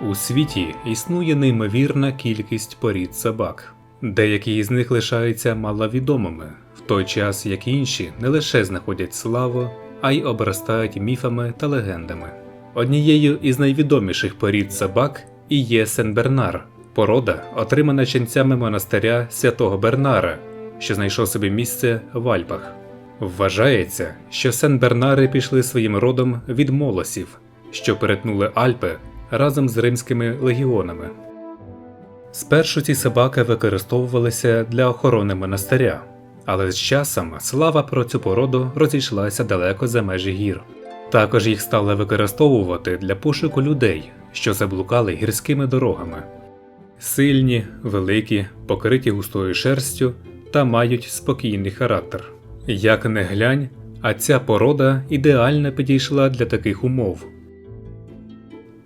У світі існує неймовірна кількість порід собак. Деякі із них лишаються маловідомими, в той час як інші не лише знаходять славу, а й обростають міфами та легендами. Однією із найвідоміших порід собак і є Сен-Бернар, порода, отримана ченцями монастиря святого Бернара, що знайшов собі місце в Альпах. Вважається, що Сен-Бернари пішли своїм родом від молосів, що перетнули Альпи разом з римськими легіонами. Спершу ці собаки використовувалися для охорони монастиря, але з часом слава про цю породу розійшлася далеко за межі гір. Також їх стали використовувати для пошуку людей, що заблукали гірськими дорогами. Сильні, великі, покриті густою шерстю та мають спокійний характер. Як не глянь, а ця порода ідеально підійшла для таких умов.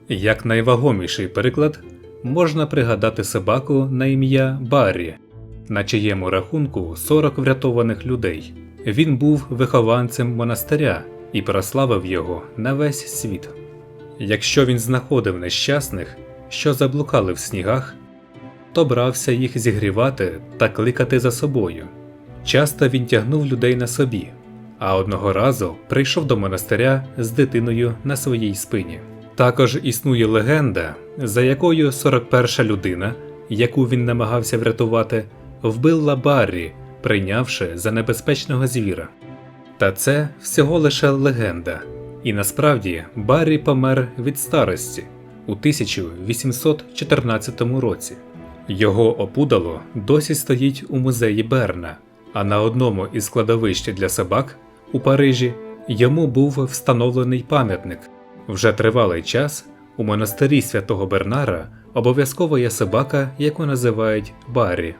Як найвагоміший приклад, можна пригадати собаку на ім'я Баррі, на чиєму рахунку 40 врятованих людей. Він був вихованцем монастиря і прославив його на весь світ. Якщо він знаходив нещасних, що заблукали в снігах, то брався їх зігрівати та кликати за собою. Часто він тягнув людей на собі, а одного разу прийшов до монастиря з дитиною на своїй спині. Також існує легенда, за якою 41-ша людина, яку він намагався врятувати, вбила Баррі, прийнявши за небезпечного звіра. Та це всього лише легенда, і насправді Баррі помер від старості у 1814 році. Його опудало досі стоїть у музеї Берна, а на одному із складовищ для собак у Парижі йому був встановлений пам'ятник. Вже тривалий час у монастирі святого Бернара обов'язково є собака, яку називають Баррі.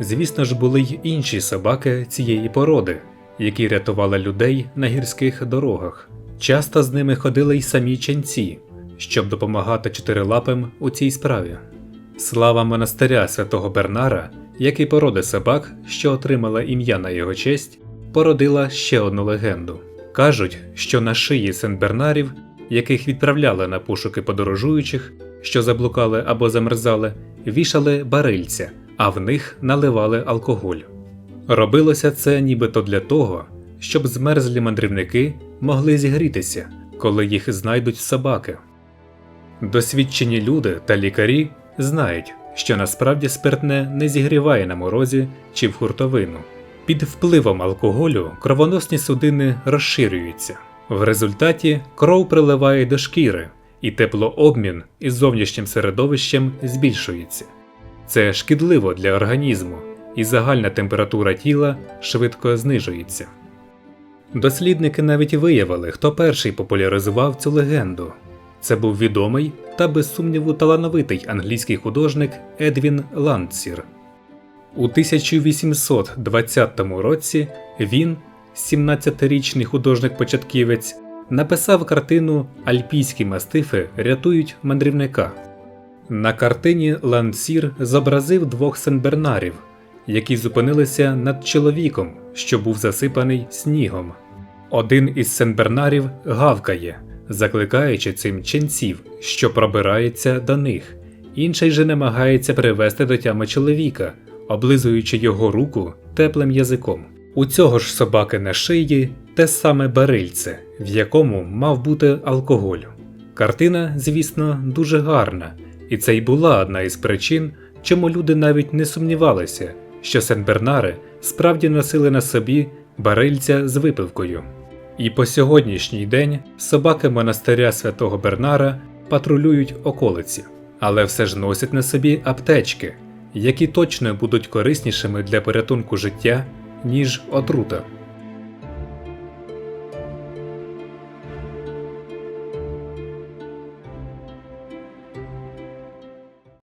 Звісно ж, були й інші собаки цієї породи, які рятували людей на гірських дорогах. Часто з ними ходили й самі ченці, щоб допомагати чотирилапим у цій справі. Слава монастиря святого Бернара, як і породи собак, що отримала ім'я на його честь, породила ще одну легенду. Кажуть, що на шиї Сен-Бернарів, яких відправляли на пошуки подорожуючих, що заблукали або замерзали, вішали барильця, а в них наливали алкоголь. Робилося це нібито для того, щоб змерзлі мандрівники могли зігрітися, коли їх знайдуть собаки. Досвідчені люди та лікарі знають, що насправді спиртне не зігріває на морозі чи в хуртовину. Під впливом алкоголю кровоносні судини розширюються. В результаті кров приливає до шкіри, і теплообмін із зовнішнім середовищем збільшується. Це шкідливо для організму, і загальна температура тіла швидко знижується. Дослідники навіть виявили, хто перший популяризував цю легенду. Це був відомий та без сумніву талановитий англійський художник Едвін Ландсір. У 1820 році він, 17-річний художник-початківець, написав картину Альпійські мастифи рятують мандрівника. На картині Лансір зобразив двох сенбернарів, які зупинилися над чоловіком, що був засипаний снігом. Один із сенбернарів гавкає, закликаючи цим ченців, що пробирається до них. Інший же намагається привести до тями чоловіка, облизуючи його руку теплим язиком. У цього ж собаки на шиї те саме барильце, в якому мав бути алкоголь. Картина, звісно, дуже гарна, і це й була одна із причин, чому люди навіть не сумнівалися, що Сен-Бернари справді носили на собі барильця з випивкою. І по сьогоднішній день собаки монастиря святого Бернара патрулюють околиці, але все ж носять на собі аптечки, які точно будуть кориснішими для порятунку життя, ніж отрута.